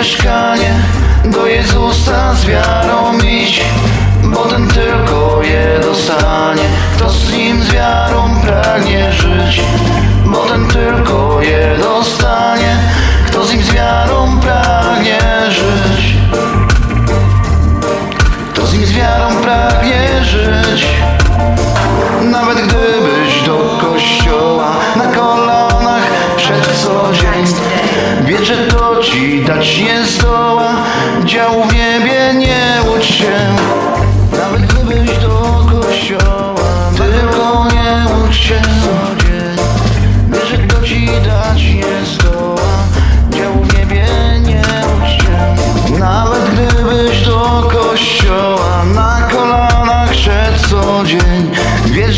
mieszkanie Do Jezusa z wiarą iść Bo ten bo ten tylko je dostanie Kto z nim z wiarą pragnie żyć? Kto z nim z wiarą pragnie żyć? Nawet gdybyś do kościoła na kolanach przed co dzień Wie, że to ci dać nie zdoła. Dział w niebie nie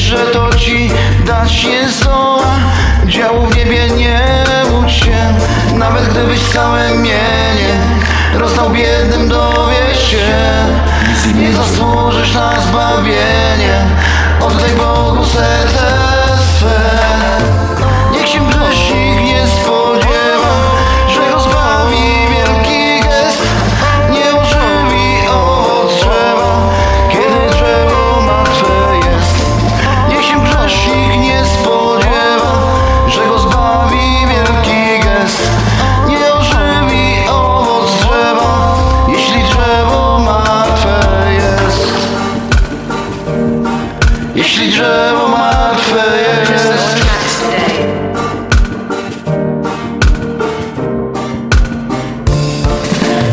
że to ci dać nie zdoła. Działu w niebie nie łudź się Nawet gdybyś całe mienie Rozdał biednym dowiesz się. Nie zasłużysz na zbawienie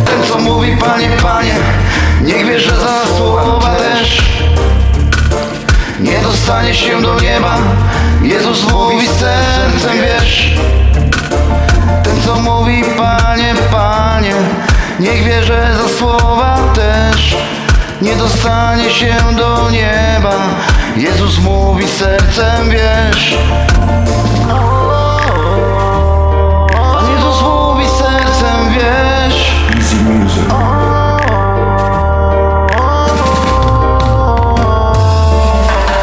Ten co mówi Niech wie, że za słowa też Nie dostanie się do nieba. Jezus mówi sercem, wiesz Nie dostanie się do nieba Jezus mówi sercem, wiesz Pan Jezus mówi sercem, wiesz.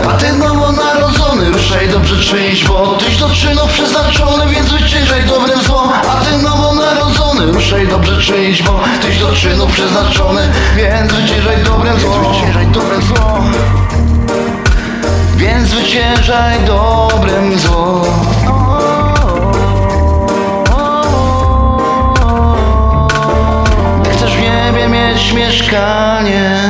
A ty nowonarodzony, ruszaj dobrze czynić, bo tyś do czynów przeznaczony, więc wyciszaj dobrem zło. A ty nowonarodzony, ruszaj dobrze czynić, bo tyś do czynów przeznaczony, więc wyciszaj Wycieszaj dobrem zło. Chcesz w niebie mieć mieszkanie